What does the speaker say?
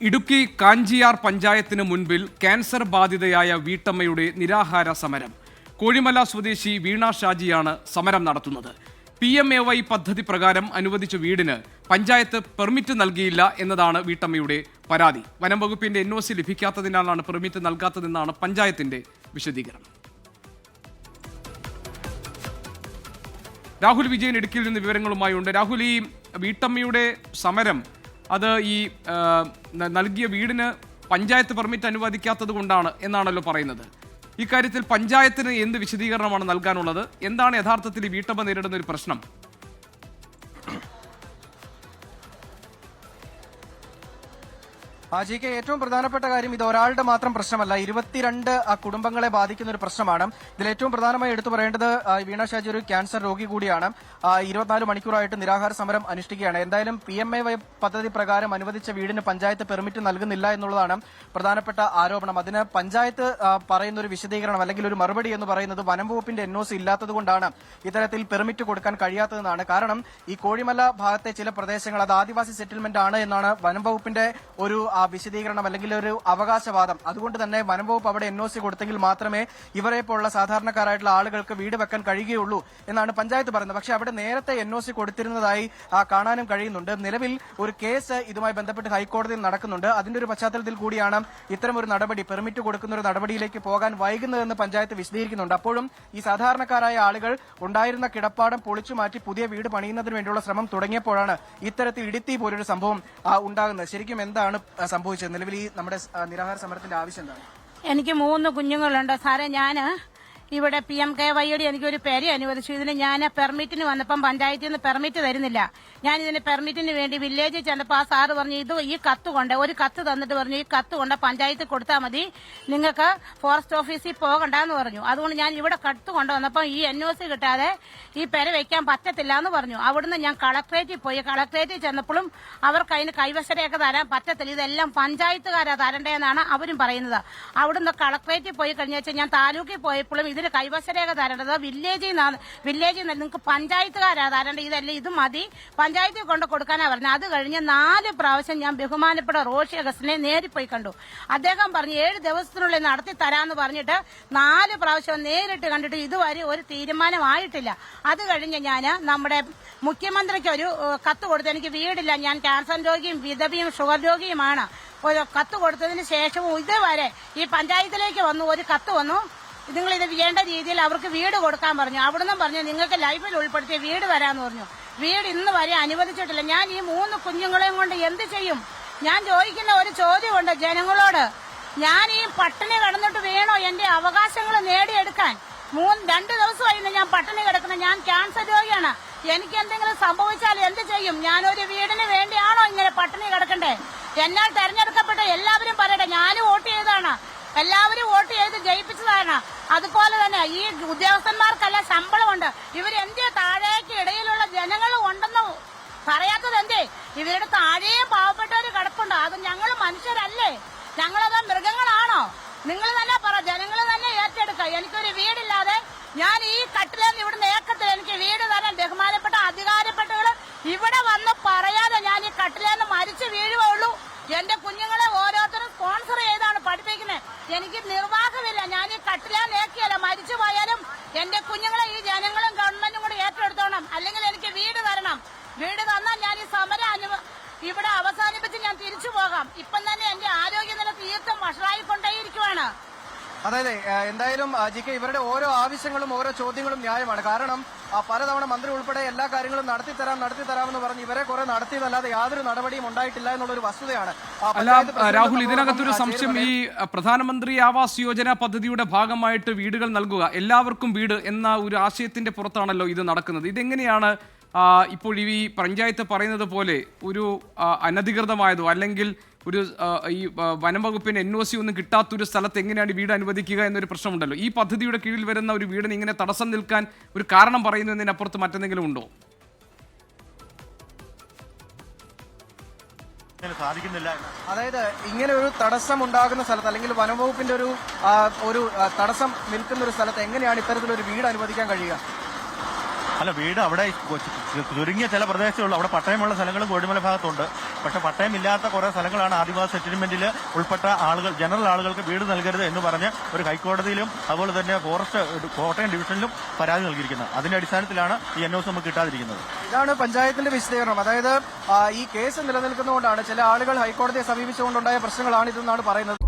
ഇടുക്കി കാഞ്ചിയാർ പഞ്ചായത്തിന് മുൻപിൽ ക്യാൻസർ ബാധിതയായ വീട്ടമ്മയുടെ നിരാഹാര സമരം. കോഴിമല സ്വദേശി വീണ ഷാജിയാണ് സമരം നടത്തുന്നത്. പി എം എ വൈ പദ്ധതി പ്രകാരം അനുവദിച്ച വീടിന് പഞ്ചായത്ത് പെർമിറ്റ് നൽകിയില്ല എന്നതാണ് വീട്ടമ്മയുടെ പരാതി. വനം വകുപ്പിന്റെ എൻ ഒ സി ലഭിക്കാത്തതിനാലാണ് പെർമിറ്റ് നൽകാത്തതെന്നാണ് പഞ്ചായത്തിന്റെ വിശദീകരണം. രാഹുൽ വിജയൻ ഇടുക്കിയിൽ നിന്ന് വിവരങ്ങളുമായി ഉണ്ട് രാഹുൽ ഈ വീട്ടമ്മയുടെ സമരം അത് ഈ നൽകിയ വീടിന് പഞ്ചായത്ത് പെർമിറ്റ് അനുവദിക്കാത്തത് കൊണ്ടാണ് എന്നാണല്ലോ പറയുന്നത്. ഇക്കാര്യത്തിൽ പഞ്ചായത്തിന് എന്ത് വിശദീകരണമാണ് നൽകാനുള്ളത്? എന്താണ് യഥാർത്ഥത്തിൽ ഈ വീട്ടമ്മ നേരിടുന്ന ഒരു പ്രശ്നം? ആ ജി കെ ഏറ്റവും പ്രധാനപ്പെട്ട കാര്യം ഇത് ഒരാളുടെ മാത്രം പ്രശ്നമല്ല. ഇരുപത്തിരണ്ട് കുടുംബങ്ങളെ ബാധിക്കുന്ന ഒരു പ്രശ്നമാണ്. ഇതിൽ ഏറ്റവും പ്രധാനമായി എടുത്തു പറയേണ്ടത് വീണ ഷാജി ഒരു ക്യാൻസർ രോഗി കൂടിയാണ്. ഇരുപത്തിനാല് മണിക്കൂറായിട്ട് നിരാഹാര സമരം അനുഷ്ഠിക്കുകയാണ്. എന്തായാലും പി എം എ വൈ പദ്ധതി പ്രകാരം അനുവദിച്ച വീടിന് പഞ്ചായത്ത് പെർമിറ്റ് നൽകുന്നില്ല എന്നുള്ളതാണ് പ്രധാനപ്പെട്ട ആരോപണം. അതിന് പഞ്ചായത്ത് പറയുന്ന ഒരു വിശദീകരണം അല്ലെങ്കിൽ ഒരു മറുപടി എന്ന് പറയുന്നത് വനം വകുപ്പിന്റെ എൻ ഒ സി ഇല്ലാത്തത് ഇത്തരത്തിൽ പെർമിറ്റ് കൊടുക്കാൻ കഴിയാത്തതെന്നാണ്. കാരണം ഈ കോഴിമല ഭാഗത്തെ ചില പ്രദേശങ്ങൾ അത് ആദിവാസി സെറ്റിൽമെന്റ് ആണ് എന്നാണ് വനം വകുപ്പിന്റെ ഒരു വിശദീകരണം അല്ലെങ്കിൽ ഒരു അവകാശവാദം. അതുകൊണ്ട് തന്നെ വനം വകുപ്പ് അവിടെ എൻ ഒ സി കൊടുത്തെങ്കിൽ മാത്രമേ ഇവരെ പോലുള്ള സാധാരണക്കാരായിട്ടുള്ള ആളുകൾക്ക് വീട് വെക്കാൻ കഴിയുകയുള്ളൂ എന്നാണ് പഞ്ചായത്ത് പറയുന്നത്. പക്ഷേ അവിടെ നേരത്തെ എൻ ഒ സി കൊടുത്തിരുന്നതായി കാണാനും കഴിയുന്നുണ്ട്. നിലവിൽ ഒരു കേസ് ഇതുമായി ബന്ധപ്പെട്ട് ഹൈക്കോടതിയിൽ നടക്കുന്നുണ്ട്. അതിന്റെ ഒരു പശ്ചാത്തലത്തിൽ കൂടിയാണ് ഇത്തരം ഒരു നടപടി പെർമിറ്റ് കൊടുക്കുന്ന ഒരു നടപടിയിലേക്ക് പോകാൻ വൈകുന്നതെന്ന് പഞ്ചായത്ത് വിശദീകരിക്കുന്നുണ്ട്. അപ്പോഴും ഈ സാധാരണക്കാരായ ആളുകൾ ഉണ്ടായിരുന്ന കിടപ്പാടം പൊളിച്ചു മാറ്റി പുതിയ വീട് പണിയുന്നതിന് വേണ്ടിയുള്ള ശ്രമം തുടങ്ങിയപ്പോഴാണ് ഇത്തരത്തിൽ ഇടുത്തി പോലൊരു സംഭവം ഉണ്ടാകുന്നത്. ശരിക്കും എന്താണ് സംഭവിച്ചത്. നിലവിൽ ഈ നമ്മുടെ നിരാഹാര സമരത്തിന്റെ ആവശ്യം എന്താണ്? എനിക്ക് മൂന്ന് കുഞ്ഞുങ്ങളുണ്ട്. സാറേ ഞാൻ ഇവിടെ പി എം കെ വൈയുടെ എനിക്കൊരു പേര് അനുവദിച്ചു. ഇതിന് ഞാൻ പെർമിറ്റിന് വന്നപ്പം പഞ്ചായത്തിൽ നിന്ന് പെർമിറ്റ് തരുന്നില്ല. ഞാൻ ഇതിന് പെർമിറ്റിന് വേണ്ടി വില്ലേജിൽ ചെന്നപ്പോൾ ആ സാറ് പറഞ്ഞു ഇത് ഈ കത്ത് കൊണ്ട് ഒരു കത്ത് തന്നിട്ട് പറഞ്ഞു ഈ കത്ത് കൊണ്ട് പഞ്ചായത്തിൽ കൊടുത്താൽ മതി. നിങ്ങൾക്ക് ഫോറസ്റ്റ് ഓഫീസിൽ പോകണ്ടെന്ന് പറഞ്ഞു. അതുകൊണ്ട് ഞാൻ ഇവിടെ കത്ത് കൊണ്ടുവന്നപ്പോൾ ഈ എൻ ഒ സി കിട്ടാതെ ഈ പെര വയ്ക്കാൻ പറ്റത്തില്ല എന്ന് പറഞ്ഞു. അവിടുന്ന് ഞാൻ കളക്ട്രേറ്റിൽ പോയി. കളക്ട്രേറ്റിൽ ചെന്നപ്പോഴും അവർക്ക് അതിന് കൈവശരയൊക്കെ തരാൻ പറ്റത്തില്ല. ഇതെല്ലാം പഞ്ചായത്തുകാരാ തരണ്ടേന്നാണ് അവരും പറയുന്നത്. അവിടുന്ന് കളക്ട്രേറ്റിൽ പോയി കഴിഞ്ഞാൽ ഞാൻ താലൂക്കിൽ പോയപ്പോഴും ഇതിന് കൈവശരേഖ തരേണ്ടത് വില്ലേജിൽ നിന്നാണ് വില്ലേജിൽ നിന്ന് നിങ്ങൾക്ക് പഞ്ചായത്തുകാരാ തരേണ്ടത്. ഇതല്ല ഇത് മതി. പഞ്ചായത്തിൽ കൊണ്ട് കൊടുക്കാനാ പറഞ്ഞത്. അത് കഴിഞ്ഞ് നാല് പ്രാവശ്യം ഞാൻ ബഹുമാനപ്പെട്ട റോഷി അഗസ്റ്റിനെ നേരിൽ പോയി കണ്ടു. അദ്ദേഹം പറഞ്ഞു ഏഴ് ദിവസത്തിനുള്ളിൽ നടത്തി തരാന്ന് പറഞ്ഞിട്ട് നാല് പ്രാവശ്യം നേരിട്ട് കണ്ടിട്ട് ഇതുവരെ ഒരു തീരുമാനമായിട്ടില്ല. അത് കഴിഞ്ഞ് ഞാൻ നമ്മുടെ മുഖ്യമന്ത്രിക്ക് ഒരു കത്ത് കൊടുത്തു. എനിക്ക് വീടില്ല. ഞാൻ ക്യാൻസർ രോഗിയും വിധവിയും ഷുഗർ രോഗിയുമാണ്. ഒരു കത്ത് കൊടുത്തതിന് ശേഷവും ഇതുവരെ ഈ പഞ്ചായത്തിലേക്ക് വന്നു ഒരു കത്ത് വന്നു. നിങ്ങൾ ഇത് വേണ്ട രീതിയിൽ അവർക്ക് വീട് കൊടുക്കാൻ പറഞ്ഞു. അവിടുന്ന് പറഞ്ഞു നിങ്ങൾക്ക് ലൈഫിൽ ഉൾപ്പെടുത്തിയ വീട് വരാന്ന് പറഞ്ഞു. വീട് ഇന്ന് വരെ അനുവദിച്ചിട്ടില്ല. ഞാൻ ഈ മൂന്ന് കുഞ്ഞുങ്ങളെയും കൊണ്ട് എന്ത് ചെയ്യും? ഞാൻ ചോദിക്കുന്ന ഒരു ചോദ്യമുണ്ട് ജനങ്ങളോട്. ഞാൻ ഈ പട്ടിണി കിടന്നിട്ട് വേണോ എന്റെ അവകാശങ്ങൾ നേടിയെടുക്കാൻ? മൂന്ന് രണ്ട് ദിവസമായി ഇന്ന് ഞാൻ പട്ടിണി കിടക്കുന്നത് ഞാൻ ക്യാൻസർ രോഗിയാണ്. എനിക്ക് എന്തെങ്കിലും സംഭവിച്ചാൽ എന്ത് ചെയ്യും? ഞാനൊരു വീടിന് വേണ്ടിയാണോ ഇങ്ങനെ പട്ടിണി കിടക്കണ്ടേ? എന്നാൽ തെരഞ്ഞെടുക്കപ്പെട്ട എല്ലാവരും പറയട്ടെ. ഞാനും വോട്ട് ചെയ്തതാണ്. എല്ലാവരും വോട്ട് ചെയ്ത് ജയിപ്പിച്ചതാണ്. അതുപോലെ തന്നെ ഈ ഉദ്യോഗസ്ഥന്മാർക്കെല്ലാം ശമ്പളമുണ്ട്. ഇവരെന്തേ താഴേക്ക് ഇടയിലുള്ള ജനങ്ങൾ ഉണ്ടെന്ന് പറയാത്തത് എന്തേ ഇവരുടെ താഴെയും പാവപ്പെട്ടവര് കിടപ്പുണ്ട്. അത് ഞങ്ങൾ മനുഷ്യരല്ലേ? ഞങ്ങളത് മൃഗങ്ങളാണോ? നിങ്ങൾ തന്നെ പറ. ജനങ്ങൾ തന്നെ ഏറ്റെടുക്കുക. എനിക്കൊരു വീടില്ലാതെ ഞാൻ ഈ കട്ടിലെന്ന് ഇവിടുന്ന് ഏക്കത്തിൽ എനിക്ക് വീട് തരാൻ ബഹുമാനപ്പെട്ട അധികാരപ്പെട്ടവർ ഇവിടെ വന്ന് പറയാതെ ഞാൻ ഈ കട്ടിലേന്ന് മരിച്ചു വീഴുകയുള്ളൂ. എന്റെ കുഞ്ഞുങ്ങളെ ഓരോരുത്തരും സ്പോൺസർ എനിക്ക് നിർവാഹമില്ല. ഞാൻ കട്ടിലാൽ ഏക്കിയല്ല മരിച്ചു പോയാലും എന്റെ കുഞ്ഞുങ്ങളെ ഈ ജനങ്ങളും ഗവൺമെന്റും കൂടെ ഏറ്റെടുത്തോണം അല്ലെങ്കിൽ എനിക്ക് വീട് തരണം വീട് തന്നാൽ ഞാൻ ഈ സമരം അനുവ ഇവിടെ അവസാനിപ്പിച്ച് ഞാൻ തിരിച്ചു പോകാം ഇപ്പം തന്നെ എന്റെ ആരോഗ്യനില തീർത്തും വഷളായിക്കൊണ്ടേയിരിക്കുവാണ് അതായത് എന്തായാലും ജി കെ ഇവരുടെ ഓരോ ആവശ്യങ്ങളും ഓരോ ചോദ്യങ്ങളും ന്യായമാണ്. കാരണം പലതവണ മന്ത്രി ഉൾപ്പെടെ എല്ലാ കാര്യങ്ങളും നടത്തി തരാം നടത്തി തരാമെന്ന് പറഞ്ഞ് ഇവരെ കുറെ നടത്തിയതല്ലാതെ യാതൊരു നടപടിയും ഉണ്ടായിട്ടില്ല എന്നുള്ളൊരു വസ്തുതയാണ്. ആ, അല്ല രാഹുൽ ഇതിനകത്തൊരു സംശയം ഈ പ്രധാനമന്ത്രി ആവാസ് യോജന പദ്ധതിയുടെ ഭാഗമായിട്ട് വീടുകൾ നൽകുക എല്ലാവർക്കും വീട് എന്ന ഒരു ആശയത്തിന്റെ പുറത്താണല്ലോ ഇത് നടക്കുന്നത്. ഇതെങ്ങനെയാണ് ഇപ്പോൾ ഈ പഞ്ചായത്ത് പറയുന്നത് പോലെ ഒരു അനധികൃതമായതോ അല്ലെങ്കിൽ ഒരു ഈ വനംവകുപ്പിന് വനം വകുപ്പിന് എൻ ഒ സി ഒന്നും കിട്ടാത്തൊരു സ്ഥലത്ത് എങ്ങനെയാണ് വീട് അനുവദിക്കുക എന്നൊരു പ്രശ്നമുണ്ടല്ലോ. ഈ പദ്ധതിയുടെ കീഴിൽ വരുന്ന ഒരു വീടിന് ഇങ്ങനെ തടസ്സം നിൽക്കാൻ ഒരു കാരണം പറയുന്നതിനപ്പുറത്ത് മറ്റെന്തെങ്കിലും ഉണ്ടോ? സാധിക്കുന്നില്ല. അതായത് ഇങ്ങനെ ഒരു തടസ്സം ഉണ്ടാകുന്ന സ്ഥലത്ത് അല്ലെങ്കിൽ വനംവകുപ്പിന്റെ ഒരു ഒരു തടസ്സം നിൽക്കുന്ന ഒരു സ്ഥലത്ത് എങ്ങനെയാണ് ഇത്തരത്തിലൊരു വീട് അനുവദിക്കാൻ കഴിയുക? അല്ല വീട് അവിടെ ചുരുങ്ങിയ ചില പ്രദേശമുള്ളൂ അവിടെ പട്ടയമുള്ള സ്ഥലങ്ങളും കോഴിമല ഭാഗത്തുണ്ട്. പക്ഷെ പട്ടയമില്ലാത്ത കുറെ സ്ഥലങ്ങളാണ് ആദിവാസി സെറ്റിൽമെന്റിൽ ഉൾപ്പെട്ട ആളുകൾ ജനറൽ ആളുകൾക്ക് വീട് നൽകരുത് എന്ന് പറഞ്ഞ് ഒരു ഹൈക്കോടതിയിലും അതുപോലെ തന്നെ ഫോറസ്റ്റ് കോട്ടയം ഡിവിഷനിലും പരാതി നൽകിയിരിക്കുന്നത്. അതിന്റെ അടിസ്ഥാനത്തിലാണ് ഈ എൻ നമുക്ക് കിട്ടാതിരിക്കുന്നത്. ഇതാണ് പഞ്ചായത്തിന്റെ വിശദീകരണം. അതായത് ഈ കേസ് നിലനിൽക്കുന്നതുകൊണ്ടാണ് ചില ആളുകൾ ഹൈക്കോടതിയെ സമീപിച്ചുകൊണ്ടുണ്ടായ പ്രശ്നങ്ങളാണ് ഇതെന്നാണ് പറയുന്നത്.